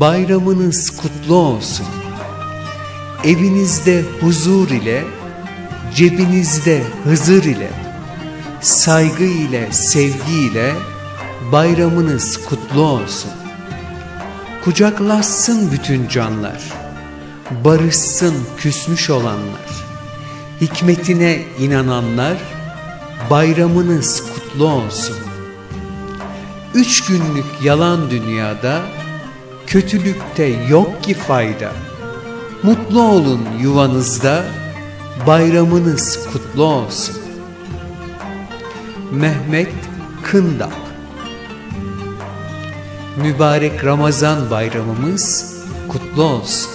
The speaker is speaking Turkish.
Bayramınız kutlu olsun. Evinizde huzur ile, cebinizde Hızır ile, saygı ile, sevgi ile bayramınız kutlu olsun. Kucaklaşsın bütün canlar, barışsın küsmüş olanlar, hikmetine inananlar, bayramınız kutlu olsun. Üç günlük yalan dünyada, kötülükte yok ki fayda. Mutlu olun yuvanızda, bayramınız kutlu olsun. Mehmet Kındak Mübarek Ramazan bayramımız kutlu olsun.